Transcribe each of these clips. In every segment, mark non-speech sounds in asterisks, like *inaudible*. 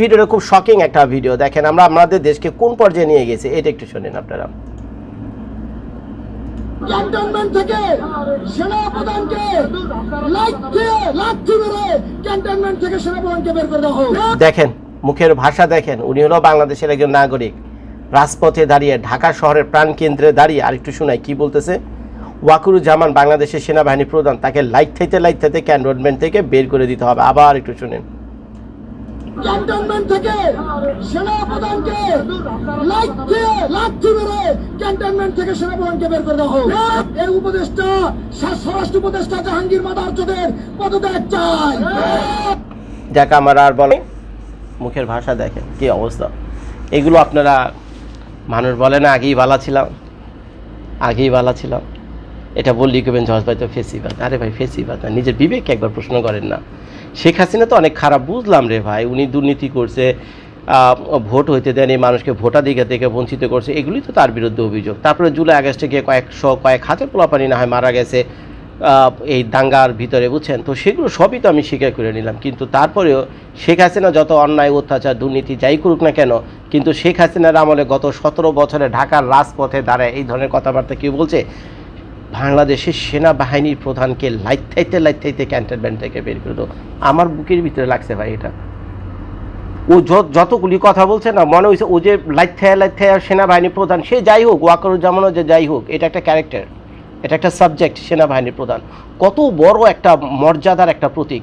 ভিডিওটা খুব শকিং একটা ভিডিও দেখেন আমরা আমাদের দেশকে কোন পর্যায়ে নিয়ে গেছি এটা একটু শোনেন আপনারা। ক্যান্টনমেন্ট থেকে সেনা লাঠি লাঠি মেরে ক্যান্টনমেন্ট থেকে সেনা বের করে দেওয়া দেখেন মুখের ভাষা দেখেন উনি হলো বাংলাদেশের একজন নাগরিক। রাজপথে দাঁড়িয়ে ঢাকা শহরের প্রাণকেন্দ্রে দাঁড়িয়ে আরেকটু শোনাই কি বলতেছে? ওয়াকুরুজ্জামান বাংলাদেশের সেনাবাহিনী প্রধান তাকে লাইট থাইতে লাইট থাইতে ক্যান্টনমেন্ট থেকে বের করে দিতে হবে। আবার একটু শুনেন। ক্যান্টনমেন্ট থেকে সেনা প্রধানকে লাঠি লাঠি মেরে ক্যান্টনমেন্ট থেকে সেনা প্রধানকে বের করে দেওয়া হোক। এই উপদেষ্টা স্ব- স্বরাষ্ট্র উপদেষ্টা জাহাঙ্গীর মাদারচোদের পদত্যাগ চাই। যাক, আমার আর বলে মুখের ভাষা দেখেন কি অবস্থা। এগুলো আপনারা মানুষ বলে না, আগেই বালা ছিলাম। আগেই বালা ছিলাম। এটা বললি কেবেন জজ ভাই তো ফেসিবাদ। আরে ভাই, ফেসিবাদ না। নিজের বিবেককে একবার প্রশ্ন করেন না। শেখ হাসিনা তো অনেক খারাপ, বুঝলাম রে ভাই। উনি দুর্নীতি করছে ভোট হইতে দেয়নি, মানুষকে ভোটাধিকার থেকে বঞ্চিত করছে, এগুলি তো তার বিরুদ্ধে অভিযোগ। তারপরে জুলাই আগস্টে গিয়ে কয়েকশো, কয়েক হাজার পোলাপানি না হয় মারা গেছে এই দাঙ্গার ভিতরে, বুঝছেন? তো সেগুলো সবই তো আমি স্বীকার করে নিলাম। কিন্তু তারপরেও শেখ হাসিনা যত অন্যায়, অত্যাচার, দুর্নীতি যাই করুক না কেন, কিন্তু শেখ হাসিনার আমলে গত সতেরো বছরে ঢাকার রাজপথে দাঁড়ায় এই ধরনের কথাবার্তা কেউ বলছে? বাংলাদেশের সেনাবাহিনীর প্রধানকে লাইথাইতে লাইথাইতে ক্যান্টনমেন্ট থেকে বের করে দেবো আমার বুকের ভিতরে লাগছে ভাই এটা। ও যত- যতগুলি কথা বলছে না, মনে হয়েছে ও যে লাইথায়া লাইথায়া সেনাবাহিনী প্রধান, সে যাই হোক, ওয়াকরুজ্জামানও যে যাই হোক, এটা একটা ক্যারেক্টার এটা একটা সাবজেক্ট সেনাবাহিনীর প্রধান। কত বড় একটা মর্যাদার একটা প্রতীক।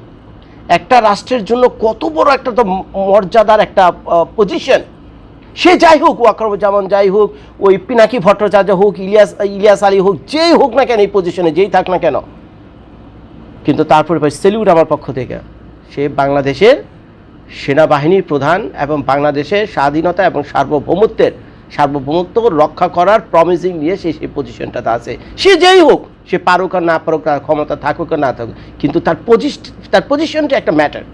একটা রাষ্ট্রের জন্য কত বড় একটা তো মর্যাদার একটা পজিশন সে যাই হোক, ওয়াকরুজ্জামান যাই হোক, ওই পিনাকি ভট্টাচার্য হোক, ইলিয়াস ইলিয়াস আলী হোক, যেই হোক না কেন এই পজিশনে যেই থাক না কেন। কিন্তু তারপরে ভাই সেলিউট আমার পক্ষ থেকে, সে বাংলাদেশের সেনাবাহিনীর প্রধান এবং বাংলাদেশের স্বাধীনতা এবং সার্বভৌমত্বের, সার্বভৌমত্ব রক্ষা করার প্রমিসিং নিয়ে সে সেই পজিশনটাতে আছে। সে যেই হোক, সে পারুক আর না পারুক আর ক্ষমতা থাকুক আর না থাকুক, কিন্তু তার পজিশ তার পজিশনটা একটা matter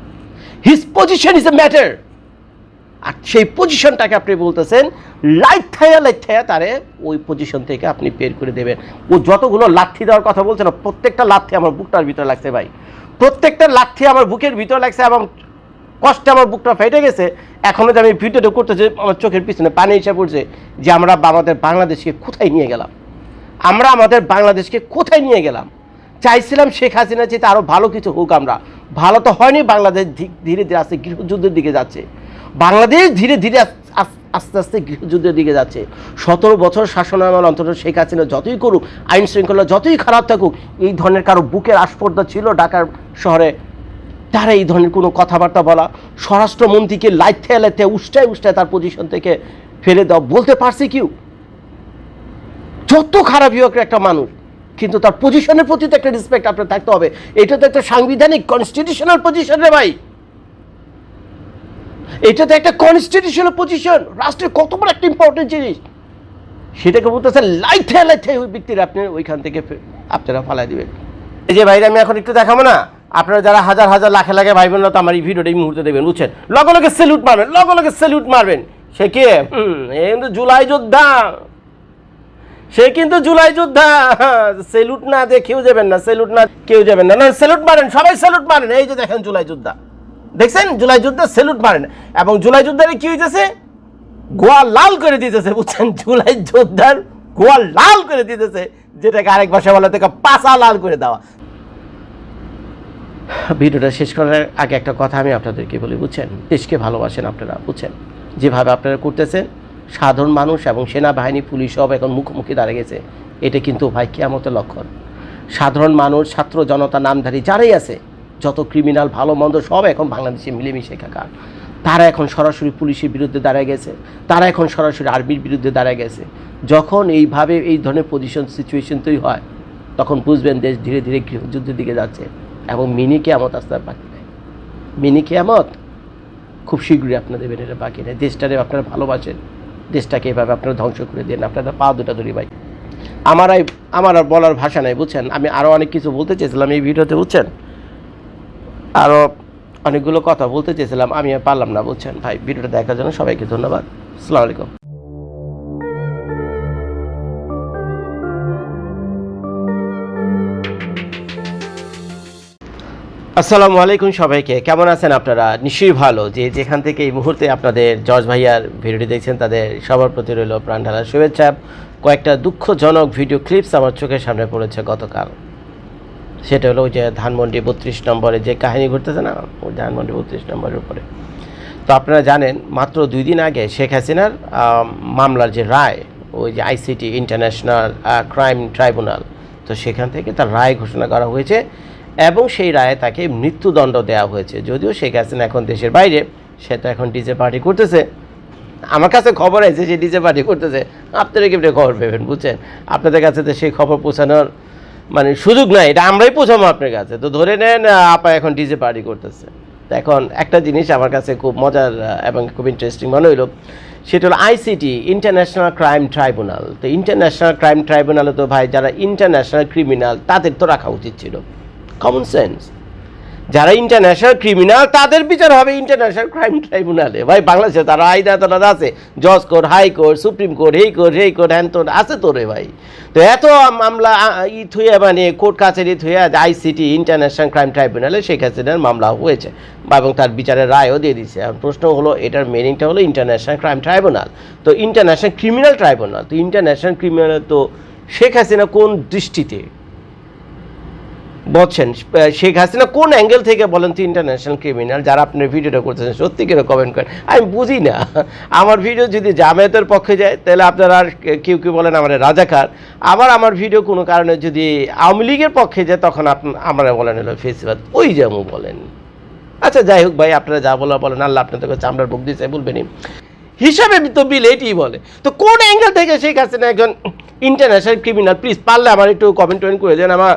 his position is a matter আর সেই পজিশনটাকে আপনি বলতেছেন, লাইট থায়া লাইট থায়া তারে ওই পজিশন থেকে আপনি বের করে দেবেন। ও যতগুলো লাথি দেওয়ার কথা বলছে না, প্রত্যেকটা লাথি আমার বুকটার ভিতরে লাগছে ভাই। প্রত্যেকটা লাথি আমার বুকের ভিতরে লাগছে এবং কষ্টে আমার বুকটা ফেটে গেছে। এখনও যে আমি ভিডিওটা করতেছি, আমার চোখের পিছনে পানি এসে পড়ছে যে আমরা আমাদের বাংলাদেশকে কোথায় নিয়ে গেলাম। আমরা আমাদের বাংলাদেশকে কোথায় নিয়ে গেলাম? চাইছিলাম শেখ হাসিনা চেয়ে আরও ভালো কিছু হোক আমরা। ভালো তো হয়নি, বাংলাদেশ ধীরে ধীরে আস্তে গৃহযুদ্ধের দিকে যাচ্ছে। বাংলাদেশ ধীরে ধীরে আস- আস- আস্তে আস্তে গৃহযুদ্ধের দিকে যাচ্ছে। সতেরো বছর শাসন আমল অন্তত শেখ হাসিনা যতই করুক, আইন শৃঙ্খলা যতই খারাপ থাকুক, এই ধরনের কারও বুকের আস্পর্ধা ছিল ঢাকার শহরে। তারা এই ধরনের কোনো কথাবার্তা বলা, স্বরাষ্ট্রমন্ত্রীকে লাইথে লাইথে উষ্টায় উষ্টায় তার পজিশন থেকে ফেলে দেওয়া, বলতে পারছে কেউ? যত খারাপই হোক একটা মানুষ, কিন্তু তার পজিশনের প্রতি তো একটা রেসপেক্ট আপনার থাকতে হবে। এটা তো একটা সাংবিধানিক কনস্টিটিউশনাল পজিশন রে ভাই। এটা তো একটা কনস্টিটিউশনাল পজিশন রাষ্ট্রের কত বড় একটা ইম্পর্টেন্ট জিনিস। সেটাকে বলতেছে লাইথে লাইথে ওই ব্যক্তির আপনি ওইখান থেকে আপনারা ফালাই দিবেন। এই যে ভাইরা, আমি এখন একটু দেখাবো না? আপনারা যারা হাজার হাজার লাখে লাখে ভাই বোনরা তো আমার এই ভিডিওটা এই মুহূর্তে দেবেন বুঝছেন? লগে লগে স্যালুট মারবেন, লগে লগে স্যালুট মারবেন। সে কে? কিন্তু জুলাই যোদ্ধা। সে কিন্তু জুলাই যোদ্ধা। সেলুট না দিয়ে কেউ যাবেন না সেলুট না কেউ যাবেন না। না সেলুট মারেন, সবাই সেলুট মারেন। এই যে দেখেন জুলাই যোদ্ধা। দেখছেন? জুলাই যুদ্ধে সেলুট মারেন। এবং জুলাই যুদ্ধের কি হইতেছে? গোয়া লাল করে দিতেছে, বুঝছেন? জুলাই যোদ্ধার গোয়া লাল করে দিতেছে, যেটাকে আরেক ভাষা বলা থেকে পাশা লাল করে দেওয়া। ভিডিওটা শেষ করার আগে একটা কথা আমি আপনাদেরকে বলি, বুঝছেন? দেশকে ভালোবাসেন আপনারা, বুঝছেন? যেভাবে আপনারা করতেছেন, সাধারণ মানুষ এবং সেনাবাহিনী, পুলিশ সব এখন মুখোমুখি দাঁড়িয়ে গেছে। এটা কিন্তু ভাই কেয়ামতের লক্ষণ। সাধারণ মানুষ, ছাত্র জনতা, নামধারী যারাই আছে যত ক্রিমিনাল, ভালো, মন্দ, সব এখন বাংলাদেশে মিলেমিশে একাকার তারা এখন সরাসরি পুলিশের বিরুদ্ধে দাঁড়ায় গেছে। তারা এখন সরাসরি আর্মির বিরুদ্ধে দাঁড়ায় গেছে। যখন এইভাবে এই ধরনের পজিশন সিচুয়েশন তৈরি হয়, তখন বুঝবেন দেশ ধীরে ধীরে গৃহযুদ্ধের দিকে যাচ্ছে এবং মিনি কেয়ামত আসতে বাকি নেই মিনি কেয়ামত খুব শীঘ্রই আপনাদের এটা বাকি নেই দেশটারে আপনারা ভালোবাসেন। দেশটাকে এভাবে আপনারা ধ্বংস করে দেন। আপনারা পা দুটা ধরি ভাই। আমার আমার আর বলার ভাষা নাই, বুঝছেন? আমি আরও অনেক কিছু বলতে চেয়েছিলাম এই ভিডিওতে, বুঝছেন? আরও অনেকগুলো কথা বলতে চেয়েছিলাম, আমি পারলাম না, বুঝছেন? ভাই, ভিডিওটা দেখার জন্য সবাইকে ধন্যবাদ। আসসালামু আলাইকুম। আসসালামু আলাইকুম সবাইকে, কেমন আছেন আপনারা? নিশ্চয়ই ভালো। যে যেখান থেকে এই মুহূর্তে আপনাদের জর্জ ভাইয়ার ভিডিওটি দেখছেন, তাদের সবার প্রতি রইল প্রাণ ঢালার শুভেচ্ছা। কয়েকটা দুঃখজনক ভিডিও ক্লিপস আমার চোখের সামনে পড়েছে গতকাল। সেটা হলো ওই যে ধানমন্ডি বত্রিশ নম্বরে যে কাহিনী ঘটতেছে না, ওই ধানমন্ডি বত্রিশ নম্বরের উপরে। তো আপনারা জানেন, মাত্র দুই দিন আগে শেখ হাসিনার মামলার যে রায়, ওই যে আইসিটি ইন্টারন্যাশনাল ক্রাইম ট্রাইব্যুনাল, তো সেখান থেকে তার রায় ঘোষণা করা হয়েছে এবং সেই রায়ে তাকে মৃত্যুদণ্ড দেওয়া হয়েছে। যদিও শেখ হাসিনা এখন দেশের বাইরে, সে তো এখন ডিজে পার্টি করতেছে। আমার কাছে খবর আছে যে ডিজে পার্টি করতেছে। আপনারা কেমনি খবর পেবেন, বুঝছেন? আপনাদের কাছে তো সেই খবর পৌঁছানোর মানে সুযোগ নাই, এটা আমরাই পৌঁছাবো আপনার কাছে। তো ধরে নেন আপা এখন ডিজে পার্টি করতেছে। তো এখন একটা জিনিস আমার কাছে খুব মজার এবং খুব ইন্টারেস্টিং মনে হইল, সেটা হলো আইসিটি ইন্টারন্যাশনাল ক্রাইম ট্রাইব্যুনাল তো ইন্টারন্যাশনাল ক্রাইম ট্রাইব্যুনালে তো ভাই, যারা ইন্টারন্যাশনাল ক্রিমিনাল তাদের তো রাখা উচিত ছিল। কমন সেন্স যারা ইন্টারন্যাশনাল ক্রিমিনাল তাদের বিচার হবে ইন্টারন্যাশনাল ক্রাইম ট্রাইব্যুনালে ভাই, বাংলাদেশে তারা আইন আদালত আছে। জজ court high court supreme court এই কোর্ট এই কোর্ট হ্যান তোর আছে তোরে ভাই। তো এত মামলা ই থুয়ে মানে কোর্ট কাছারি থুয়ে আইসিটি ইন্টারন্যাশনাল ক্রাইম ট্রাইব্যুনালে শেখ হাসিনার মামলা হয়েছে এবং তার বিচারের রায়ও দিয়ে দিচ্ছে প্রশ্ন হলো, এটার মিনিংটা হলো ইন্টারন্যাশনাল ক্রাইম ট্রাইব্যুনাল তো ইন্টারন্যাশনাল ক্রিমিনাল ট্রাইব্যুনাল তো ইন্টারন্যাশনাল ক্রিমিনাল তো শেখ হাসিনা কোন দৃষ্টিতে বলছেন শেখ হাসিনা কোন অ্যাঙ্গেল থেকে বলেন তো ইন্টারন্যাশনাল ক্রিমিনাল যারা আপনার ভিডিওটা করতেছেন, সত্যি করে কমেন্ট করেন? আমি বুঝি না। আমার ভিডিও যদি জামায়াতের পক্ষে যায়, তাহলে আপনারা আর কেউ কেউ বলেন আমার রাজাকার। আবার আমার ভিডিও কোনো কারণে যদি আওয়ামী লীগের পক্ষে যায়, তখন আমরা বলেন হলো ফেসিবাদ। ওই যেমন বলেন। আচ্ছা যাই হোক ভাই, আপনারা যা বলা বলেন, আল্লাহ আপনাদের কাছে চামড়ার বুক দিয়েছে, বলবেনই। হিসাবে তো বিল এটিই বলে। তো কোন অ্যাঙ্গেল থেকে শেখ হাসিনা একজন ইন্টারন্যাশনাল ক্রিমিনাল প্লিজ পারলে আমার একটু কমেন্ট টমেন্ট করে দেন। আমার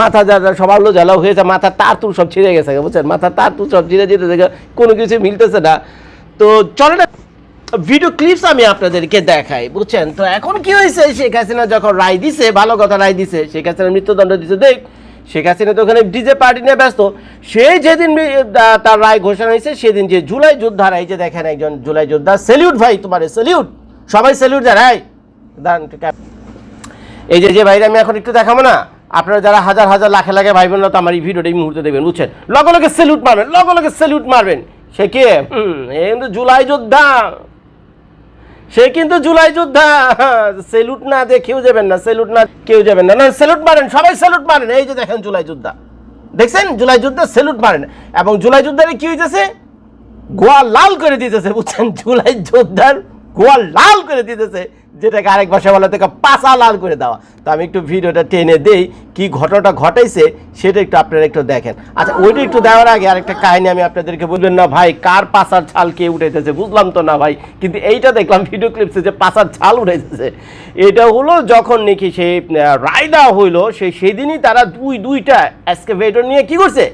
মাথা যা যা সবার লো জ্বালাও হয়েছে মাথা তার তুর সব ছিঁড়ে গেছে, বুঝছেন? মাথা তার তুর সব ছিঁড়ে যেতে থেকে কোনো কিছু মিলতেছে না। তো চলে না ভিডিও ক্লিপস আমি আপনাদেরকে দেখাই, বুঝছেন? তো এখন কি হয়েছে? শেখ হাসিনা যখন রায় দিছে, ভালো কথা রায় দিছে, শেখ হাসিনা মৃত্যুদণ্ড দিছে, দেখ। শেখ হাসিনা তো ওখানে ডিজে পার্টি নিয়ে ব্যস্ত। সেই যেদিন তার রায় ঘোষণা হয়েছে, সেদিন যে জুলাই যোদ্ধারা, এই যে দেখেন একজন জুলাই যোদ্ধা সেলিউট ভাই, তোমার সেলিউট সবাই সেলিউট একটু ক্যাপ- এই যে যে ভাইরা আমি এখন একটু দেখাবো না, আপনারা যারা হাজার হাজার লাখে লাখে ভাই বোনরা তো আমার এই ভিডিওটা এই মুহূর্তে দেখবেন, বুঝছেন? লগে লগে স্যালুট মারবেন, লগে লগে স্যালুট মারবেন। সে কে? এ কিন্তু জুলাই যোদ্ধা। সে কিন্তু জুলাই যোদ্ধা। সেলুট না দিয়ে কেউ যাবেন না, সেলুট না কেউ যাবেন না। না, সেলুট মারেন, সবাই সেলুট মারেন। এই যে দেখেন জুলাই যোদ্ধা। দেখছেন? জুলাই যোদ্ধা সেলুট মারেন। এবং জুলাই যোদ্ধারে কি হইতেছে? গোয়া লাল করে দিতেছে, বুঝছেন? জুলাই যোদ্ধার গোয়া লাল করে দিতেছে। যেটাকে আরেক ভাষা বলা থেকে পাশা লাল করে দেওয়া। তো আমি একটু ভিডিওটা টেনে দেই কি ঘটনাটা ঘটাইছে সেটা একটু আপনারা একটু দেখেন। আচ্ছা ওইটা একটু দেওয়ার আগে আরেকটা কাহিনী আমি আপনাদেরকে বলবেন না ভাই কার পাশার ছাল কে উঠাইতেছে বুঝলাম তো না ভাই। কিন্তু এইটা দেখলাম ভিডিও ক্লিপসে যে পাশার ছাল উঠাইতেছে। এটা হলো যখন নাকি সেই আহ, রায় দেওয়া হইল সেই সেদিনই তারা দুই দুইটা এক্সকেভেটর নিয়ে কি করছে?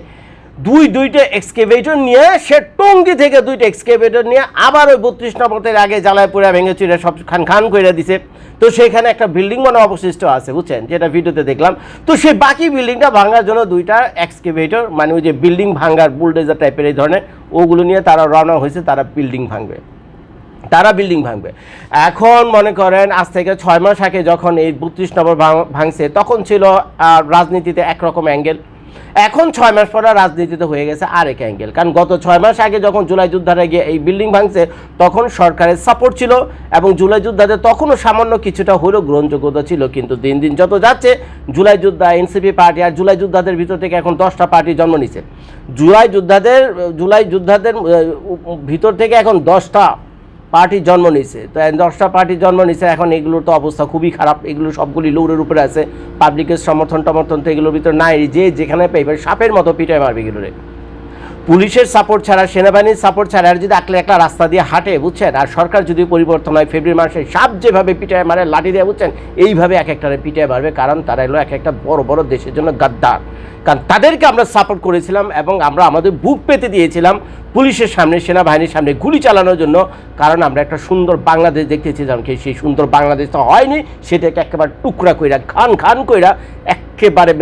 দুই দুইটা এক্সকেভেটর নিয়ে সে টঙ্গি থেকে দুইটা এক্সকেভেটর নিয়ে আবার ওই বত্রিশ নম্বরের আগে জ্বালায় পুরা ভেঙে চুরে সব খান খান করে দিছে। তো সেখানে একটা বিল্ডিং মানে অবশিষ্ট আছে, বুঝছেন? যেটা ভিডিওতে দেখলাম। তো সেই বাকি বিল্ডিংটা ভাঙার জন্য দুইটা এক্সকেভেটর মানে ওই যে বিল্ডিং ভাঙার বুলডেজার টাইপের এই ধরনের, ওগুলো নিয়ে তারা রওনা হয়েছে, তারা বিল্ডিং ভাঙবে। তারা বিল্ডিং ভাঙবে। এখন মনে করেন, আজ থেকে ছয় মাস আগে যখন এই বত্রিশ নম্বর ভাঙ- ভাঙছে, তখন ছিল রাজনীতিতে একরকম অ্যাঙ্গেল এখন ছয় মাস পরে রাজনীতিতে হয়ে গেছে আরেক অ্যাঙ্গেল। কারণ গত ছয় মাস আগে যখন জুলাই যোদ্ধারা গিয়ে এই বিল্ডিং ভাঙছে, তখন সরকারের সাপোর্ট ছিল এবং জুলাই যোদ্ধাদের তখনও সামান্য কিছুটা হলেও গ্রহণযোগ্যতা ছিল। কিন্তু দিন দিন যত যাচ্ছে, জুলাই যোদ্ধা এনসিপি পার্টি আর জুলাই যোদ্ধাদের ভিতর থেকে এখন দশটা পার্টি জন্ম নিছে। জুলাই যোদ্ধাদের জুলাই যোদ্ধাদের ভিতর থেকে এখন দশটা পার্টি জন্ম নিছে তো দশটা পার্টি জন্ম নিছে এখন এগুলোর তো অবস্থা খুবই খারাপ। এগুলো সবগুলি লৌড়ের উপরে আছে। পাবলিকের সমর্থন টমর্থন তো এগুলোর ভিতরে নাই। যে যেখানে পাইবে সাপের মতো পিটায় মারবে এগুলোরে। পুলিশের সাপোর্ট ছাড়া, সেনাবাহিনীর সাপোর্ট ছাড়া যদি একলা একটা রাস্তা দিয়ে হাঁটে, বুঝছেন? আর সরকার যদি পরিবর্তন হয় ফেব্রুয়ারি মাসে সাপ যেভাবে পিটায়, মারে, লাঠি দিয়ে, বুঝছেন? এইভাবে এক একটারে পিটায় মারবে, কারণ তারা এলো এক একটা বড় বড় দেশের জন্য গাদ্দার। কারণ তাদেরকে আমরা সাপোর্ট করেছিলাম এবং আমরা আমাদের বুক পেতে দিয়েছিলাম পুলিশের সামনে, সেনাবাহিনীর সামনে গুলি চালানোর জন্য। কারণ আমরা একটা সুন্দর বাংলাদেশ দেখতেছিলাম কি সেই সুন্দর বাংলাদেশ তো হয়নি, সেটাকে একেবারে টুকরা কইরা খান খান কইরা একেবারে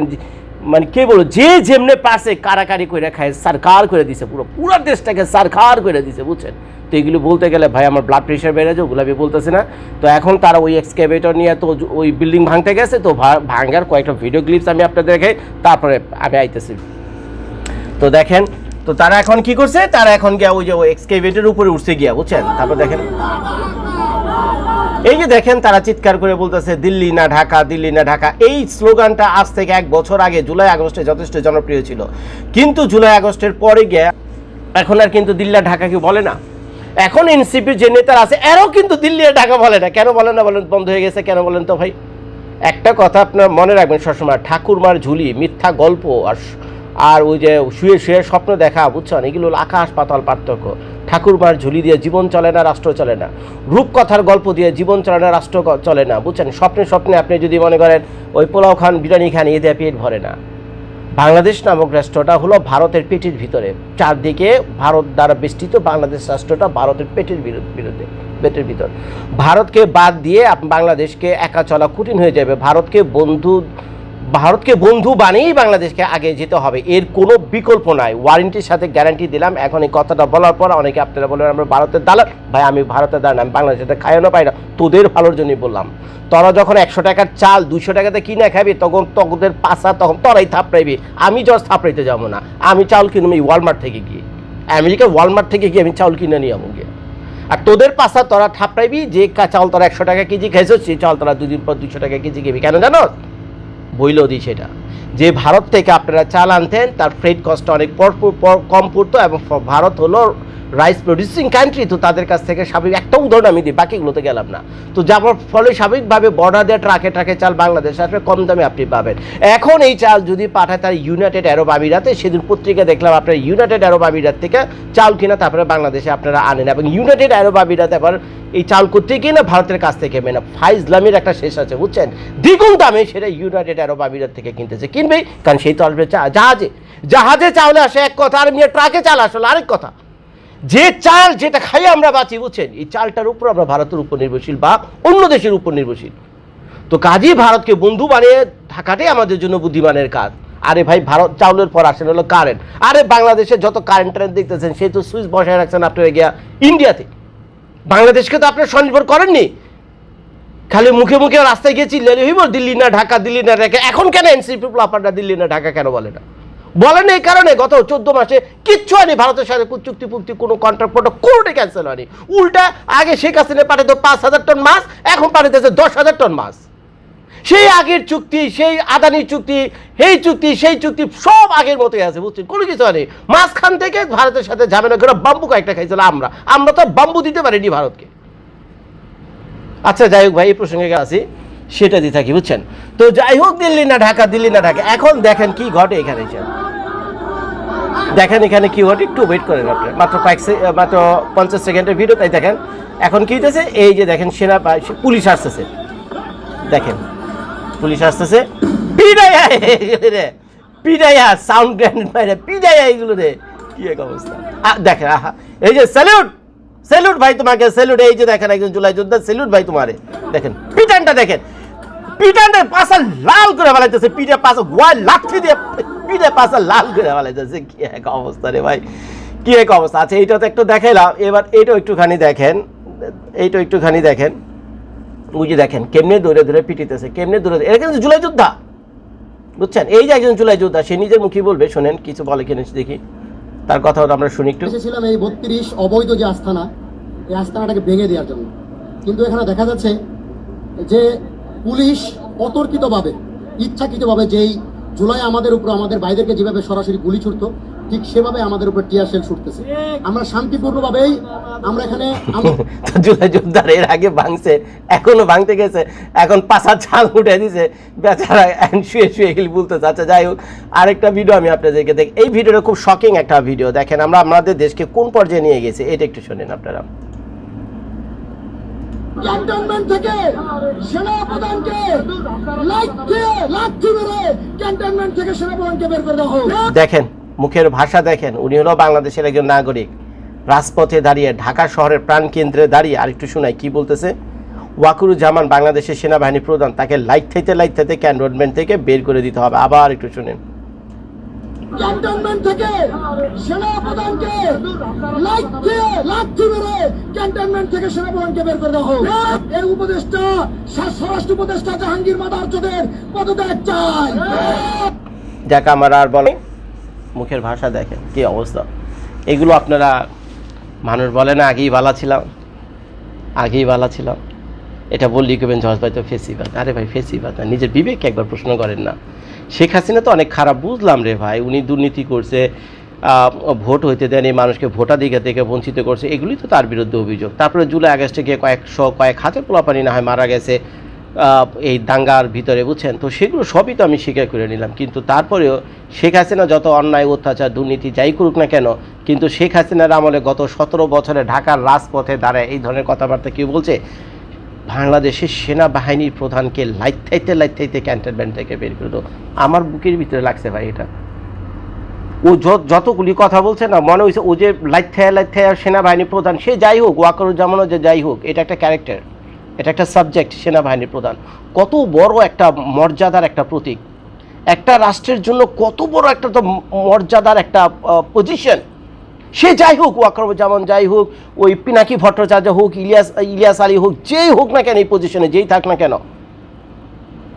মানে কে বলব যে যেমনে পাশে কারাকারি করে খায় সরকার করে দিছে পুরো পুরো দেশটাকে সরকার করে দিছে, বুঝছেন? তো এগুলো বলতে গেলে ভাই, আমার ব্লাড প্রেশার বেড়ে যায়, ওগুলো আমি বলতেছি না। তো এখন তারা ওই এক্সকেভেটর নিয়ে তো ওই বিল্ডিং ভাঙতে গেছে, তো ভাঙার কয়েকটা ভিডিও ক্লিপস আমি আপনাদেরকে তারপরে আমি আইতেছি। তো দেখেন, তো তারা এখন কি করছে? তারা এখন গিয়া ওই যে ওই এক্সকেভেটের উপরে উঠছে গিয়া, বুঝছেন? তারপর দেখেন। এই যে দেখেন, তারা চিৎকার করে বলতেছে, দিল্লি না ঢাকা, দিল্লি না ঢাকা। এই স্লোগানটা আজ থেকে এক বছর আগে জুলাই আগস্টে যথেষ্ট জনপ্রিয় ছিল। কিন্তু জুলাই আগস্টের পরে গিয়ে এখন আর কিন্তু দিল্লি ঢাকা কেউ বলে না। এখন এনসিপির যে নেতারা আছে, এরাও কিন্তু দিল্লি আর ঢাকা বলে না। কেন বলে না বলেন, বন্ধ হয়ে গেছে, কেন বলেন তো ভাই? একটা কথা আপনার মনে রাখবেন সবসময়, ঠাকুরমার ঝুলি, মিথ্যা গল্প, আর আর ওই যে শুয়ে শুয়ে স্বপ্ন দেখা, বুঝছেন? এগুলো আকাশ পাতাল পার্থক্য। ঠাকুরমার ঝুলি দিয়ে জীবন চলে না, রাষ্ট্র চলে না। রূপকথার গল্প দিয়ে জীবন চলে না, রাষ্ট্র চলে না, বুঝছেন? স্বপ্নে স্বপ্নে আপনি যদি মনে করেন, ওই পোলাও খান, বিরিয়ানি খান, এ দিয়ে পেট ভরে না। বাংলাদেশ নামক রাষ্ট্রটা হলো ভারতের পেটের ভিতরে। চারদিকে ভারত দ্বারা বেষ্টিত বাংলাদেশ রাষ্ট্রটা ভারতের পেটের বিরু- বিরুদ্ধে পেটের ভিতর। ভারতকে বাদ দিয়ে বাংলাদেশকে একা চলা কঠিন হয়ে যাবে। ভারতকে বন্ধু ভারতকে বন্ধু বানিয়েই বাংলাদেশকে আগে যেতে হবে। এর কোনো বিকল্প নাই। ওয়ারেন্টির সাথে গ্যারান্টি দিলাম। এখন এই কথাটা বলার পর অনেকে আপনারা বলবেন আমরা ভারতের দালাল। ভাই, আমি ভারতের দালাল আমি বাংলাদেশে খাইও পাই না। তোদের ভালোর জন্যই বললাম। তোরা যখন একশো টাকার চাল দুশো টাকাতে কিনে খাবি, তখন তোদের পাশা তখন তোরাই থাপড়াইবি। আমি জাস্ট থাপড়াইতে যাব না। আমি চাউল কিনবো এই ওয়ালমার্ট থেকে গিয়ে। আমেরিকা ওয়ালমার্ট থেকে গিয়ে আমি চাউল কিনে নিয়ে যাব গিয়ে। আর তোদের পাশা তোরা থাপড়াইবি, যে চাউল তোরা একশো টাকা কেজি খাইছো, সেই চাউল তোরা দুদিন পর দুশো টাকা কেজি খাবি কেন জানো বইলেও দিই সেটা। যে ভারত থেকে আপনারা চাল আনতেন, তার ফ্রেড কস্ট অনেক কম পড়তো এবং ভারত হলো রাইস প্রডিউসিং কান্ট্রি তো তাদের কাছ থেকে স্বাভাবিক একটা উদাহরণ আমি দিই, বাকিগুলোতে গেলাম না। তো যাওয়ার ফলে স্বাভাবিকভাবে বর্ডার দিয়ে ট্রাকে ট্রাকে চাল বাংলাদেশ আসবে, কম দামে আপনি পাবেন। এখন এই চাল যদি পাঠায় তার ইউনাইটেড আরব আমিরাতে সেদিন পত্রিকা দেখলাম আপনার ইউনাইটেড আরব আমিরাত থেকে চাল কিনা, তারপরে বাংলাদেশে আপনারা আনেন এবং ইউনাইটেড আরব আমিরাত এবার এই চাল করতে গিয়ে না ভারতের কাছ থেকে মেনা ফাইজলামের একটা শেষ আছে, বুঝছেন? দ্বিগুণ দামে সেটা ইউনাইটেড আরব আমিরাত থেকে কিনতেছে। কিনবেই, কারণ সেই তো আসবে জাহাজে। জাহাজে চাউলে আসে এক কথা, আর নিয়ে ট্রাকে চাল আসলে আরেক কথা। যে চাল, যেটা খাই আমরা বাঁচি, বুঝছেন? এই চালটার উপর আমরা ভারতের উপর নির্ভরশীল বা অন্য দেশের উপর নির্ভরশীল। তো কাজেই ভারতকে বন্ধু বানিয়ে থাকাটাই আমাদের জন্য বুদ্ধিমানের কাজ। আরে ভাই, ভারত চাউলের পর আসেন হলো কারেন্ট আরে বাংলাদেশে যত কারেন্ট টারেন্ট দেখতেছেন সেই তো সুইচ বসায় রাখছেন আপনারা গিয়া ইন্ডিয়াতে বাংলাদেশকে তো আপনারা স্বনির্ভর করেননি। খালি মুখে মুখে রাস্তায় গিয়ে হইব, দিল্লি না ঢাকা, দিল্লি না ঢাকা। এখন কেন এনসিপি পিপল আপনারা দিল্লি না ঢাকা কেন বলে না? বলেন এই কারণে গত চোদ্দ মাসে কিচ্ছু হয়নি, ভারতের সাথে চুক্তি ফুক্তি কোনো কন্ট্রাক্ট ফটো কোর্টে ক্যান্সেল হয়নি। উল্টা আগে শেখ হাসিনা পাঠাতো পাঁচ হাজার টন মাছ, এখন পাঠাতেছে দশ হাজার টন মাছ। সেই আগের চুক্তি, সেই আদানির চুক্তি, সেই চুক্তি সেই চুক্তি সব আগের মতোই আছে, বুঝছেন? কোনো কিছু হয়নি। মাঝখান থেকে ভারতের সাথে ঝামেলা করে বাম্বু কয়েকটা খাইছিল আমরা। আমরা তো বাম্বু দিতে পারিনি ভারতকে। আচ্ছা যাই হোক ভাই, এই প্রসঙ্গে আসি। সেটা দিয়ে থাকি, বুঝছেন? তো যাই হোক, দিল্লি না ঢাকা, দিল্লি না ঢাকা। এখন দেখেন কি ঘটে এখানে। দেখেন এখানে কি ঘটে, একটু ওয়েট করেন আপনি। মাত্র কয়েক মাত্র পঞ্চাশ সেকেন্ডের ভিডিও তাই দেখেন। এখন কি হইতেছে, এই যে দেখেন সেনা পুলিশ আসতেছে। দেখেন, পুলিশ আসতেছে। পিডাইয়া, রে সাউন্ড গ্র্যান্ড পিডাইয়া এগুলো রে। কি এক অবস্থা। দেখেন, আহা, এই যে স্যালুট স্যালুট ভাই তোমাকে স্যালুট এই যে দেখেন একজন জুলাই যোদ্ধা স্যালুট ভাই তোমারে। দেখেন পিটানটা দেখেন পিটানটা পাশা লাল করে ফেলাইতেছে পিঠে পাশা গোয়া লাঠি দিয়ে, পিঠে পাশা লাল করে ফেলাইতেছে কি এক অবস্থা রে ভাই, কি এক অবস্থা। আচ্ছা এইটা তো একটু দেখাইলাম, এবার এইটাও একটুখানি দেখেন, এইটাও একটুখানি দেখেন। যে দেখেন, কেমনে দৌড়ে দৌড়ে পিটিতেছে, কেমনে দৌড়ে এটা কিন্তু জুলাই যোদ্ধা, বুঝছেন? এই যে একজন জুলাই যোদ্ধা, সে নিজের মুখে বলবে, শোনেন, কিছু বলে কিনে দেখি। তার কথা আমরা শুনি একটু। এসেছিলাম এই বত্রিশ অবৈধ যে আস্থানা এই আস্থানাটাকে ভেঙে দেওয়ার জন্য। কিন্তু এখানে দেখা যাচ্ছে যে পুলিশ অতর্কিতভাবে, ইচ্ছাকৃতভাবে যেই জুলাই আমাদের উপর আমাদের বাইরেকে যেভাবে সরাসরি গুলি ছুটতো ঠিক সেভাবে আমাদের উপর টিয়ার শেল ছুটতেছে। আমরা শান্তিপূর্ণভাবেই আমরা এখানে আমরা- তো *laughs* জুলাই যোদ্ধার এর আগে ভাঙছে এখনও ভাঙতে গেছে এখন পাশার ছাল উঠে দিছে। বেচারা এখন শুয়ে শুয়ে গেলে বলতেছে। আচ্ছা যাই হোক আরেকটা ভিডিও আমি আপনাদেরকে দেখ এই ভিডিওটা খুব শকিং একটা ভিডিও দেখেন আমরা আমাদের দেশকে কোন পর্যায়ে নিয়ে গেছি এটা একটু শোনেন আপনারা। ক্যান্টনমেন্ট থেকে সেনা প্রধানকে লাঠি লাঠি মেরে ক্যান্টনমেন্ট থেকে সেনা প্রধানকে বের করে দেওয়া হোক। দেখেন মুখের ভাষা দেখেন উনি হলো বাংলাদেশের একজন নাগরিক। রাজপথে দাঁড়িয়ে ঢাকা শহরের প্রাণকেন্দ্রে দাঁড়িয়ে আরেকটু শোনাই কি বলতেছে? ওয়াকুরুজ্জামান বাংলাদেশের সেনাবাহিনী প্রধান তাকে লাইট থাইতে লাইট থাইতে ক্যান্টনমেন্ট থেকে বের করে দিতে হবে। আবার একটু শুনেন। ক্যান্টনমেন্ট থেকে সেনা প্রধানকে লাঠি লাঠি মেরে ক্যান্টনমেন্ট থেকে সেনা বের করে দেওয়া হোক। এই উপদেষ্টা স্বরাষ্ট্র উপদেষ্টা জাহাঙ্গীর পদত্যাগ চাই। যাকে আমার আর বলে মুখের ভাষা দেখেন, কি অবস্থা। এগুলো আপনারা, মানুষ বলে না, আগেই বালা ছিলাম। আগেই বালা ছিলাম। এটা বললি কেবেন জজ ভাই তো ফেসিবাদ। আরে ভাই, ফেসিবাদ না, নিজের বিবেককে একবার প্রশ্ন করেন না। শেখ হাসিনা তো অনেক খারাপ, বুঝলাম রে ভাই। উনি দুর্নীতি করছে ভোট হইতে দেয়নি মানুষকে ভোটাধিকার থেকে বঞ্চিত করছে। এগুলি তো তার বিরুদ্ধে অভিযোগ। তারপরে জুলাই আগস্টে গিয়ে কয়েকশো, কয়েক হাজার পোলাপানি না হয় মারা গেছে। এই দাঙ্গার ভিতরে, বুঝছেন? তো সেগুলো সবই তো আমি স্বীকার করে নিলাম। কিন্তু তারপরেও শেখ হাসিনা যত অন্যায়, অত্যাচার, দুর্নীতি যাই করুক না কেন, কিন্তু শেখ হাসিনার আমলে গত সতেরো বছরে ঢাকার রাজপথে দাঁড়ায় এই ধরনের কথাবার্তা কেউ বলছে, বাংলাদেশের সেনাবাহিনীর প্রধানকে লাইথাইতে লাইথাইতে ক্যান্টনমেন্ট থেকে বের করে দেবো আমার বুকের ভিতরে লাগছে ভাই এটা। ও যত- যতগুলি কথা বলছে না, মনে হয়েছে ও যে লাইথায়া লাইথায়া সেনাবাহিনী প্রধান, সে যাই হোক, ওয়াকারুজ্জামানও যে যাই হোক, এটা একটা ক্যারেক্টার এটা একটা সাবজেক্ট সেনাবাহিনীর প্রধান। কত বড় একটা মর্যাদার একটা প্রতীক। একটা রাষ্ট্রের জন্য কত বড় একটা তো মর্যাদার একটা পজিশন সে যাই হোক, ওয়াকরুজ্জামান যাই হোক, ওই পিনাকি ভট্টাচার্য হোক, ইলিয়াস ইলিয়াস আলী হোক, যেই হোক না কেন এই পজিশনে যেই থাক না কেন।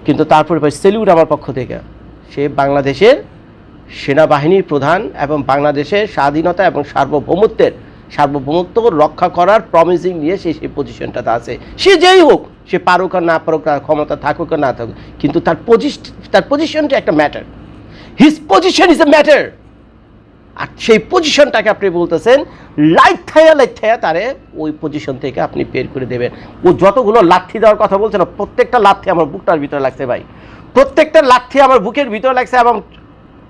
কিন্তু তারপরে ভাই সেলিউট আমার পক্ষ থেকে। সে বাংলাদেশের সেনাবাহিনীর প্রধান এবং বাংলাদেশের স্বাধীনতা এবং সার্বভৌমত্বের সার্বভৌমত্ব রক্ষা করার প্রমিসিং নিয়ে সে সেই পজিশনটাতে আছে। সে যেই হোক, সে পারুক আর না পারুক, তার ক্ষমতা থাকুক আর না থাকুক, কিন্তু তার পজিশন তার পজিশনটা একটা matter his position is a matter আর সেই পজিশনটাকে আপনি বলতেছেন লাইট থায়া লাইট থায়া তারে ওই পজিশন থেকে আপনি বের করে দেবেন। ও যতগুলো লাথি দেওয়ার কথা বলছে না, প্রত্যেকটা লাথি আমার বুকটার ভিতরে লাগছে ভাই। প্রত্যেকটা লাথি আমার বুকের ভিতরে লাগছে এবং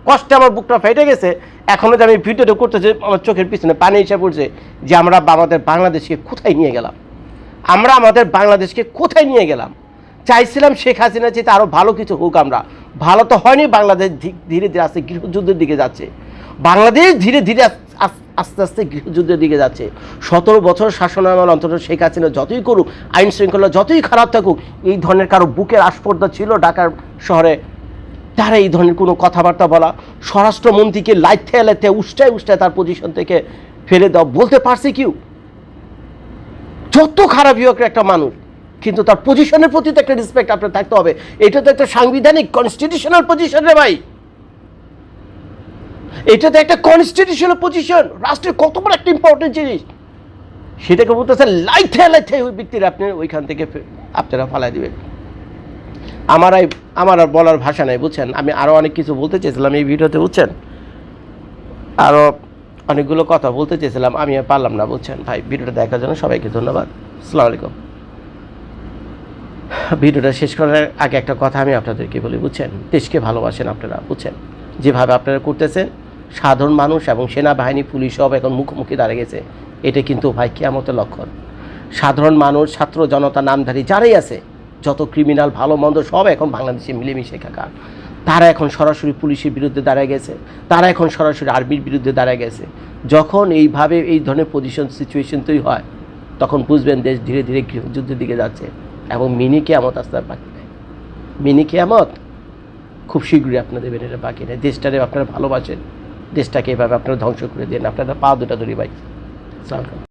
কষ্টে আমার বুকটা ফেটে গেছে। এখনও যে আমি ভিডিওটা করতেছি, আমার চোখের পিছনে পানি এসে পড়ছে যে আমরা আমাদের বাংলাদেশকে কোথায় নিয়ে গেলাম। আমরা আমাদের বাংলাদেশকে কোথায় নিয়ে গেলাম? চাইছিলাম শেখ হাসিনা চেয়ে আরও ভালো কিছু হোক আমরা। ভালো তো হয়নি, বাংলাদেশ ধীরে ধীরে আস্তে গৃহযুদ্ধের দিকে যাচ্ছে। বাংলাদেশ ধীরে ধীরে আস- আস- আস্তে আস্তে গৃহযুদ্ধের দিকে যাচ্ছে। সতেরো বছর শাসন আমল অন্তত শেখ হাসিনা যতই করুক আইন শৃঙ্খলা যতই খারাপ থাকুক, এই ধরনের কারও বুকের আস্পর্ধা ছিল ঢাকার শহরে তারা এই ধরনের কোনো কথাবার্তা বলা, স্বরাষ্ট্রমন্ত্রীকে লাইথে লাইথে উষ্টায় উষ্টায় তার পজিশন থেকে ফেলে দেওয়া, বলতে পারছে কেউ? যত খারাপ হোক একটা মানুষ, কিন্তু তার পজিশনের প্রতি তো একটা রেসপেক্ট আপনার থাকতে হবে। এটা তো একটা সাংবিধানিক কনস্টিটিউশনাল পজিশন রে ভাই। এটা তো একটা কনস্টিটিউশনাল পজিশন রাষ্ট্রের কত বড় একটা ইম্পর্টেন্ট জিনিস। সেটাকে বলতেছে লাইথে লাইথে ওই ব্যক্তির আপনি ওইখান থেকে আপনারা ফালাই দিবেন। আমার আমার আর বলার ভাষা নাই, বুঝছেন? আমি আরও অনেক কিছু বলতে চেয়েছিলাম এই ভিডিওতে, বুঝছেন? আরও অনেকগুলো কথা বলতে চেয়েছিলাম, আমি আর পারলাম না, বুঝছেন? ভাই, ভিডিওটা দেখার জন্য সবাইকে ধন্যবাদ। আসসালামু আলাইকুম। ভিডিওটা শেষ করার আগে একটা কথা আমি আপনাদেরকে বলি, বুঝছেন? দেশকে ভালোবাসেন আপনারা, বুঝছেন? যেভাবে আপনারা করতেছেন, সাধারণ মানুষ এবং সেনাবাহিনী, পুলিশ সব এখন মুখোমুখি দাঁড়িয়ে গেছে। এটা কিন্তু ভাই কেয়ামতের লক্ষণ। সাধারণ মানুষ, ছাত্র জনতা, নামধারী যারাই আছে যত ক্রিমিনাল, ভালো, মন্দ, সব এখন বাংলাদেশে মিলেমিশে একাকার তারা এখন সরাসরি পুলিশের বিরুদ্ধে দাঁড়ায় গেছে। তারা এখন সরাসরি আর্মির বিরুদ্ধে দাঁড়ায় গেছে। যখন এইভাবে এই ধরনের পজিশন সিচুয়েশন তৈরি হয়, তখন বুঝবেন দেশ ধীরে ধীরে গৃহযুদ্ধের দিকে যাচ্ছে এবং মিনি কেয়ামত আসতে বাকি নেই। মিনি কেয়ামত খুব শীঘ্রই আপনাদের এটা বাকি নেই। দেশটারে আপনারা ভালোবাসেন। দেশটাকে এভাবে আপনারা ধ্বংস করে দেন। আপনারা পা দুটা ধরি আসসালামু আলাইকুম।